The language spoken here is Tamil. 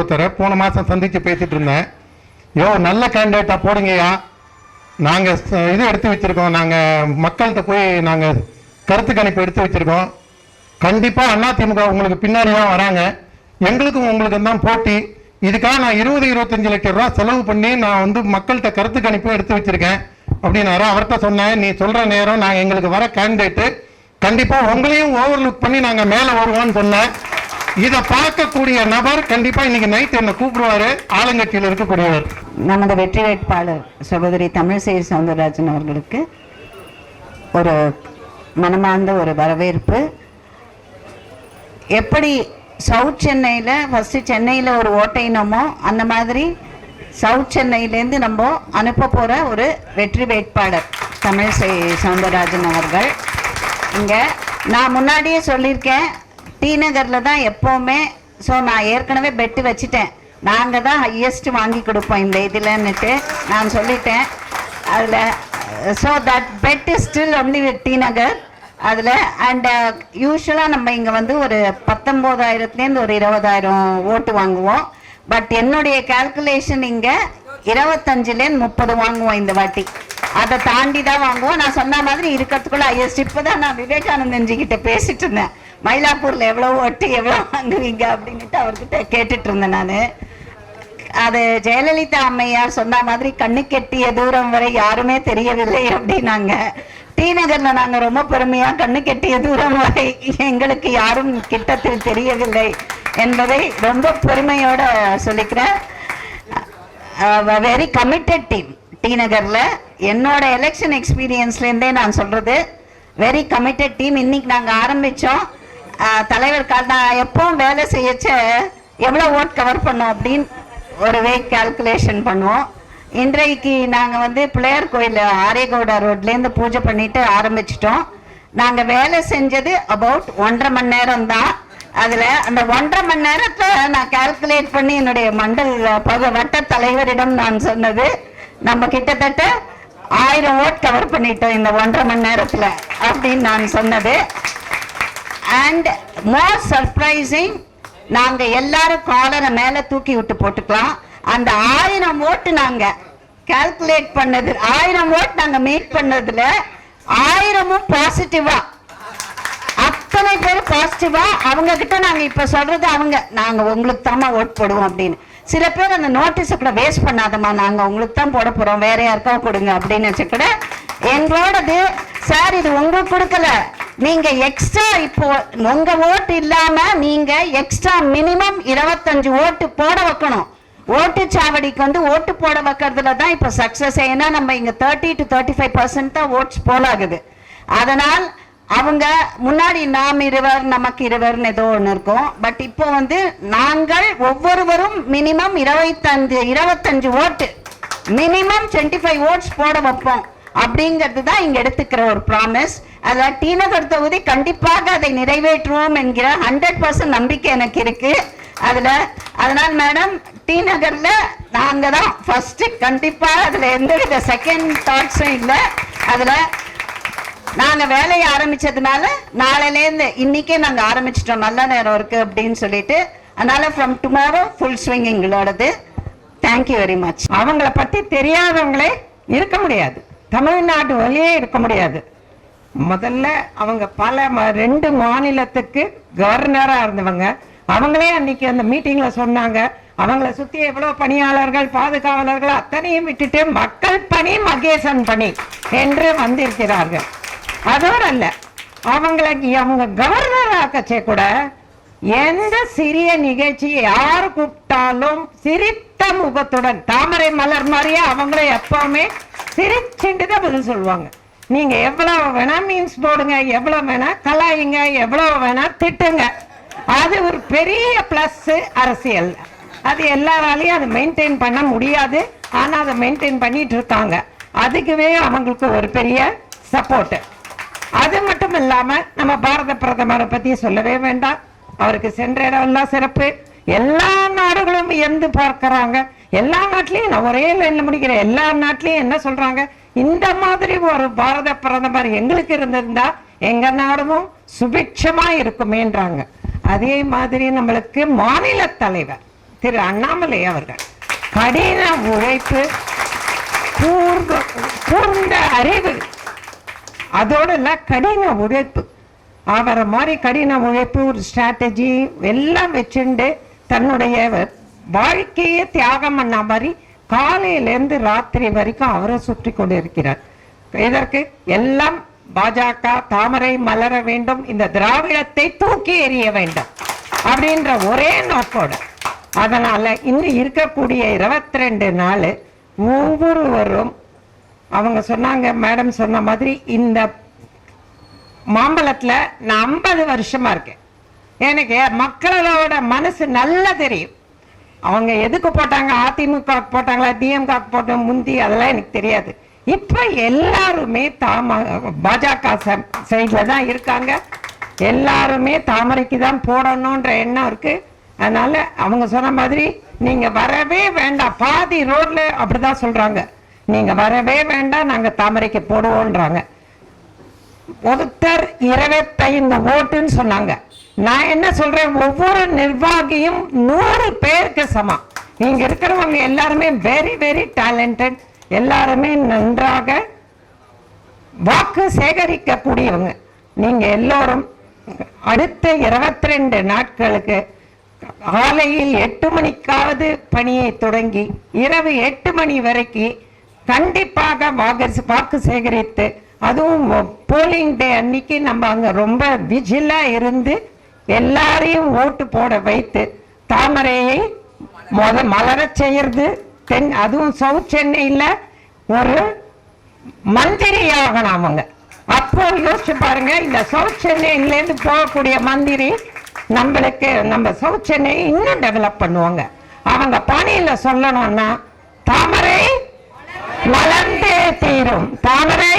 ஒருத்தரை போன மாதம் சந்தித்து பேசிட்டு இருந்தேன். யோ நல்ல கேண்டிடேட்டாக போடுங்கய்யா. நாங்கள் இது எடுத்து வச்சுருக்கோம். நாங்கள் மக்கள்கிட்ட போய் நாங்கள் கருத்து கணிப்பு எடுத்து வச்சுருக்கோம். கண்டிப்பாக அதிமுக உங்களுக்கு பின்னாடி தான் வராங்க. எங்களுக்கும் உங்களுக்கு தான் போட்டி. இதுக்காக நான் இருபது இருபத்தஞ்சு லட்சம் ரூபா செலவு பண்ணி நான் வந்து மக்கள்கிட்ட கருத்து கணிப்பும் எடுத்து வச்சுருக்கேன். அப்படின்னாரு. அவர்கிட்ட சொன்னேன் நீ சொல்கிற நேரம் நாங்கள் எங்களுக்கு வர கேண்டிடேட்டு கண்டிப்பாக உங்களையும் ஓவர்லுக் பண்ணி நாங்கள் மேலே வருவோம்னு சொன்னேன். இதை பார்க்கக்கூடிய நபர் கண்டிப்பா இன்னைக்கு நைட் என்ன கூப்பிடுவாரு. ஆளுங்கட்சியில் இருக்கக்கூடியவர். நமது வெற்றி வேட்பாளர் சகோதரி தமிழிசை சவுந்தரராஜன் அவர்களுக்கு ஒரு மனமார்ந்த ஒரு வரவேற்பு. எப்படி சவுத் சென்னையில் ஃபஸ்ட்டு சென்னையில் ஒரு ஓட்டைனமோ அந்த மாதிரி சவுத் சென்னையிலேருந்து நம்ம அனுப்ப போகிற ஒரு வெற்றி வேட்பாளர் தமிழிசை சவுந்தரராஜன் அவர்கள். இங்கே நான் முன்னாடியே சொல்லியிருக்கேன் டி நகரில் தான் எப்போவுமே ஸோ நான் ஏற்கனவே பெட்டு வச்சுட்டேன். நாங்கள் தான் ஹையஸ்ட் வாங்கி கொடுப்போம் இந்த இதில்ன்னுட்டு நான் சொல்லிட்டேன். அதில் so that bed is still only with T Nagar அதில் அண்ட் யூஸ்வலாக நம்ம இங்கே வந்து ஒரு பத்தொம்போதாயிரத்துலேருந்து ஒரு இருபதாயிரம் ஓட்டு வாங்குவோம். பட் என்னுடைய கால்குலேஷன் இங்கே இருபத்தஞ்சுலேருந்து முப்பது வாங்குவோம் இந்த வாட்டி. அதை தாண்டி தான் வாங்குவோம். நான் சொன்ன மாதிரி இருக்கிறதுக்குள்ள ஹையஸ்ட் இப்போ தான் நான் விவேகானந்தன்ஜி கிட்ட பேசிட்டு இருந்தேன். மயிலாப்பூரில் எவ்வளோ ஒட்டு எவ்வளோ வாங்குவீங்க அப்படின்ட்டு அவர்கிட்ட கேட்டுட்டு இருந்தேன் நான். அது ஜெயலலிதா அம்மையார் சொன்ன மாதிரி கண்ணு கெட்டிய தூரம் வரை யாருமே தெரியவில்லை அப்படின்னாங்க. டி நகர்ல நாங்க ரொம்ப பெருமையா கண்ணு கெட்டிய தூரம் வரை எங்களுக்கு யாரும் கிட்டத்தில் தெரியவில்லை என்பதை ரொம்ப பெருமையோட சொல்லிக்கிறேன். வெரி கமிட்டட் டீம் டி நகர்ல என்னோட எலெக்ஷன் எக்ஸ்பீரியன்ஸ்லேருந்தே நான் சொல்றது. வெரி கமிட்டட் டீம் இன்னைக்கு நாங்க ஆரம்பிச்சோம். தலைவர் கா- எப்பவும் வேலை செய்யச்ச எவ்வளோ ஓட் கவர் பண்ணோம் அப்படின்னு ஒரு வே கால்குலேஷன் பண்ணுவோம். இன்றைக்கு நாங்கள் வந்து பிள்ளையார் கோயில் ஆரியகவுடா ரோட்லேருந்து பூஜை பண்ணிட்டு ஆரம்பிச்சிட்டோம். நாங்கள் வேலை செஞ்சது அபவுட் ஒன்றரை மணி நேரம் தான். அதில் அந்த ஒன்றரை மணி நேரத்தை நான் கால்குலேட் பண்ணி என்னுடைய மண்டல் பக வட்ட தலைவரிடம் நான் சொன்னது நம்ம கிட்டத்தட்ட ஆயிரம் ஓட் கவர் பண்ணிட்டோம் இந்த ஒன்றரை மணி நேரத்தில் அப்படின்னு நான் சொன்னது. அண்ட் மோர் சர்ப்ரைசிங் நாங்க எல்லாரும் காலரை மேல தூக்கி விட்டு போட்டுக்கலாம். அந்த ஆயிரம் ஓட்டு நாங்க கால்குலேட் பண்ணது ஆயிரம் ஓட் நாங்க மீட் பண்ணதுல ஆயிரமும் பாசிட்டிவா அத்தனை பேர் பாசிட்டிவா அவங்க கிட்ட நாங்க இப்ப சொல்றது அவங்க நாங்க உங்களுக்கு தாமா ஓட் போடுவோம் அப்படின்னு. சில பேர் அந்த நோட்டீஸை கூட வேஸ்ட் பண்ணாதம்மா. நாங்க உங்களுக்கு தான் போட போறோம். வேற யாருக்கா கொடுங்க அப்படின்னு வச்சு கூட எங்களோடது சார் இது உங்களுக்கு கொடுக்கல. நீங்க எக்ஸ்ட்ரா இப்போ உங்க ஓட்டு இல்லாம நீங்க எக்ஸ்ட்ரா மினிமம் இருபத்தஞ்சு ஓட்டு போட வைக்கணும். ஓட்டுச்சாவடிக்கு வந்து ஓட்டு போட வைக்கிறதுல தான் இப்போ சக்ஸஸ் ஏன்னா நம்ம இங்கே thirty to thirty five percent தான் ஓட்ஸ் போலாகுது. அதனால் அவங்க முன்னாடி நாம் இருவர் நமக்கு இருவர்னு ஏதோ ஒன்று இருக்கும். பட் இப்போ வந்து நாங்கள் ஒவ்வொருவரும் மினிமம் இருபத்தஞ்சு இருபத்தஞ்சு ஓட்டு மினிமம் டுவெண்ட்டி ஃபைவ் ஓட்ஸ் போட வைப்போம். அப்படிங்கிறது தான் இங்க எடுத்துக்கிற ஒரு ப்ராமிஸ் அதில் டி நகர் தொகுதி கண்டிப்பாக அதை நிறைவேற்றுவோம் என்கிற ஹண்ட்ரட் பர்சன்ட் நம்பிக்கை எனக்கு இருக்கு. அதுல அதனால் மேடம் டி நகர்ல நாங்க தான் ஃபர்ஸ்ட் கண்டிப்பா அதுல எந்தவித செகண்ட் தாட்ஸும் இல்லை. அதுல நாங்க வேலையை ஆரம்பிச்சதுனால நாளையிலேருந்து இன்னைக்கே நாங்க ஆரம்பிச்சிட்டோம். நல்ல நேரம் இருக்கு அப்படின்னு சொல்லிட்டு. அதனால ஃப்ரம் டுமாரோ ஃபுல் ஸ்விங் எங்களோடது தேங்க்யூ வெரி மச் அவங்கள பத்தி தெரியாதவங்களே இருக்க முடியாது. தமிழ்நாடு வழியே இருக்க முடியாது. முதல்ல அவங்க பல ம- ரெண்டு மாநிலத்துக்கு கவர்னராக இருந்தவங்க. அவங்களே அன்னைக்கு அந்த மீட்டிங்கில் சொன்னாங்க. அவங்கள சுற்றி எவ்வளோ பணியாளர்கள் பாதுகாவலர்கள் அத்தனையும் விட்டுட்டு மக்கள் பணி மகேசன் பணி என்று வந்திருக்கிறார்கள். அதோடு அல்ல அவங்களை அவங்க கவர்னர் ஆக்கச்சே கூட எந்த சிறிய நிகழ்ச்சி யார் கூப்பிட்டாலும் சிரித்த முகத்துடன் தாமரை மலர் மாதிரியே அவங்கள எப்பவுமே சிரிச்சுட்டு தான் பதில் சொல்லுவாங்க. நீங்க எவ்வளவு வேணா மீன்ஸ் போடுங்க எவ்வளவு வேணா கலாயிங்க எவ்வளவு வேணா திட்டுங்க. அது ஒரு பெரிய பிளஸ் அரசியல். அது எல்லாராலையும் அதை மெயின்டைன் பண்ண முடியாது. ஆனா அதை மெயின்டைன் பண்ணிட்டு இருக்காங்க. அதுக்குவே அவங்களுக்கு ஒரு பெரிய சப்போர்ட் அது மட்டும் இல்லாம நம்ம பாரத பிரதமரை பத்தி சொல்லவே வேண்டாம். அவருக்கு சென்ற இடமெல்லாம் சிறப்பு. எல்லா நாடுகளும் எந்து பார்க்குறாங்க. எல்லா நாட்டிலையும் நான் ஒரே லைன்ல முடிக்கிறேன். எல்லா நாட்டிலையும் என்ன சொல்றாங்க? இந்த மாதிரி ஒரு பாரத பிரதமர் எங்களுக்கு இருந்திருந்தா எங்க நாடும் சுபிட்சமா இருக்குமேன்றாங்க. அதே மாதிரி நம்மளுக்கு மாநில தலைவர் திரு அண்ணாமலை அவர்கள் கடின உழைப்பு கூர்ந்த கூர்ந்த அறிவு அதோட கடின உழைப்பு. அவரை மாதிரி கடின உழைப்பு ஒரு ஸ்ட்ராட்டஜி எல்லாம் வச்சுண்டு தன்னுடைய வாழ்க்கையே தியாகம் பண்ண மாதிரி காலையிலேருந்து ராத்திரி வரைக்கும் அவரை சுற்றி கொண்டு இருக்கிறார் இதற்கு எல்லாம் பாஜக தாமரை மலர வேண்டும் இந்த திராவிடத்தை தூக்கி எறிய வேண்டும் அப்படின்ற ஒரே நோக்கோடு. அதனால இன்னும் இருக்கக்கூடிய இருபத்தி ரெண்டு நாள் ஒவ்வொருவரும் அவங்க சொன்னாங்க மேடம் சொன்ன மாதிரி இந்த மாம்பழத்துல நான் ஐம்பது வருஷமா இருக்கேன். எனக்கு மக்களோட மனசு நல்லா தெரியும். அவங்க எதுக்கு போட்டாங்க? அதிமுக போட்டாங்களா? டிஎம்க போட்ட முந்தி அதெல்லாம் எனக்கு தெரியாது. இப்ப எல்லாருமே தாம பாஜக சைட்ல தான் இருக்காங்க. எல்லாருமே தாமரைக்கு தான் போடணுன்ற எண்ணம் இருக்கு. அதனால அவங்க சொன்ன மாதிரி நீங்க வரவே வேண்டாம். பாதி ரோட்ல அப்படிதான் சொல்றாங்க. நீங்க வரவே வேண்டாம் நாங்க தாமரைக்கு போடுவோன்றாங்க ஒருத்தர் இருபத்தைந்து ஓட்டுன்னு சொன்னாங்க. நான் என்ன சொல்றேன்? ஒவ்வொரு நிர்வாகியும் நூறு பேருக்கு சமம். இங்க இருக்கிறவங்க எல்லாருமே வெரி வெரி டேலண்டட் எல்லாருமே நன்றாக வாக்கு சேகரிக்கக்கூடியவங்க. நீங்க எல்லோரும் அடுத்த இருபத்தி ரெண்டு நாட்களுக்கு காலையில் எட்டு மணிக்காவது பணியை தொடங்கி இரவு எட்டு மணி வரைக்கும் கண்டிப்பாக வாக்கு வாக்கு சேகரித்து அதுவும் போலிங் டே அன்னைக்கு நம்ம அங்கே ரொம்ப விஜிலாக இருந்து எல்லாரையும் ஓட்டு போட வைத்து தாமரையை முத மலரச் செய்யறது. தென் அதுவும் சவுத் சென்னையில் ஒரு மந்திரி ஆகணும் அவங்க. அப்போ யோசிச்சு பாருங்க இந்த சவுத் சென்னையில இருந்து போகக்கூடிய மந்திரி நம்மளுக்கு நம்ம சவுத் சென்னையை இன்னும் டெவலப் பண்ணுவாங்க. அவங்க பணியில் சொல்லணும்னா தாமரை மலர்ந்தே தீரும். தாமரை